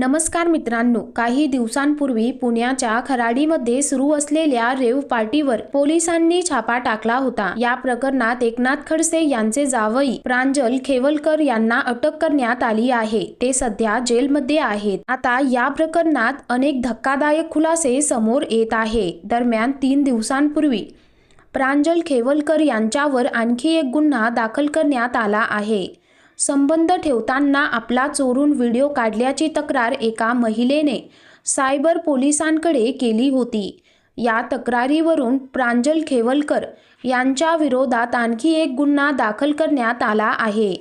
नमस्कार मित्रांनो काही दिवसांपूर्वी पुण्याच्या खराडीमध्ये सुरू असलेल्या रेव पार्टीवर पोलिसांनी छापा टाकला होता. या प्रकरणात एकनाथ खडसे यांचे जावई प्रांजल खेवलकर यांना अटक करण्यात आली आहे. ते सध्या जेलमध्ये आहेत. आता या प्रकरणात अनेक धक्कादायक खुलासे समोर येत आहे. दरम्यान तीन दिवसांपूर्वी प्रांजल खेवलकर यांच्यावर आणखी एक गुन्हा दाखल करण्यात आला आहे. संबंध ठेवताना आपला चोरून व्हिडिओ काढल्याची तक्रार एका महिलेने सायबर पोलिसांकडे केली होती. या तक्रारीवरून प्रांजल खेवलकर यांच्या विरोधात आणखी एक गुन्हा दाखल करण्यात आला आहे.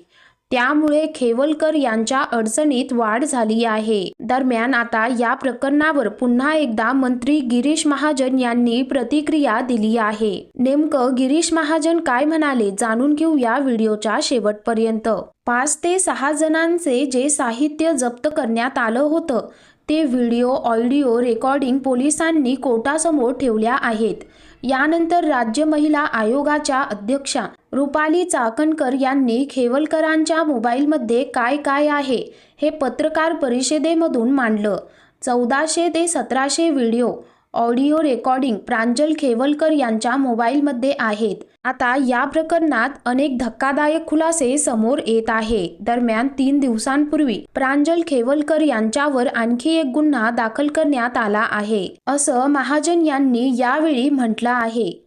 त्यामुळे खेवलकर यांच्या अडचणीत वाढ झाली आहे. दरम्यान आता या प्रकरणावर पुन्हा एकदा मंत्री गिरीश महाजन यांनी प्रतिक्रिया दिली आहे. नेमकं गिरीश महाजन काय म्हणाले जाणून घेऊ या व्हिडिओच्या शेवटपर्यंत. पाच ते सहा जणांचे जे साहित्य जप्त करण्यात आलं होतं ते व्हिडिओ ऑडिओ रेकॉर्डिंग पोलिसांनी कोर्टासमोर ठेवल्या आहेत. यानंतर राज्य महिला आयोगाच्या अध्यक्षा रुपाली चाकणकर यांनी खेवलकरांच्या मोबाईलमध्ये काय काय आहे हे पत्रकार परिषदेमधून मांडलं. चौदाशे ते सतराशे video audio recording Pranjal Khewalkar यांच्या मोबाईलमध्ये आहेत. आता या प्रकरणात अनेक धक्कादायक खुलासे समोर येत आहे. दरम्यान तीन दिवसांपूर्वी प्रांजल खेवलकर यांच्यावर आणखी एक गुन्हा दाखल करण्यात आला आहे असं महाजन यांनी यावेळी म्हटलं आहे.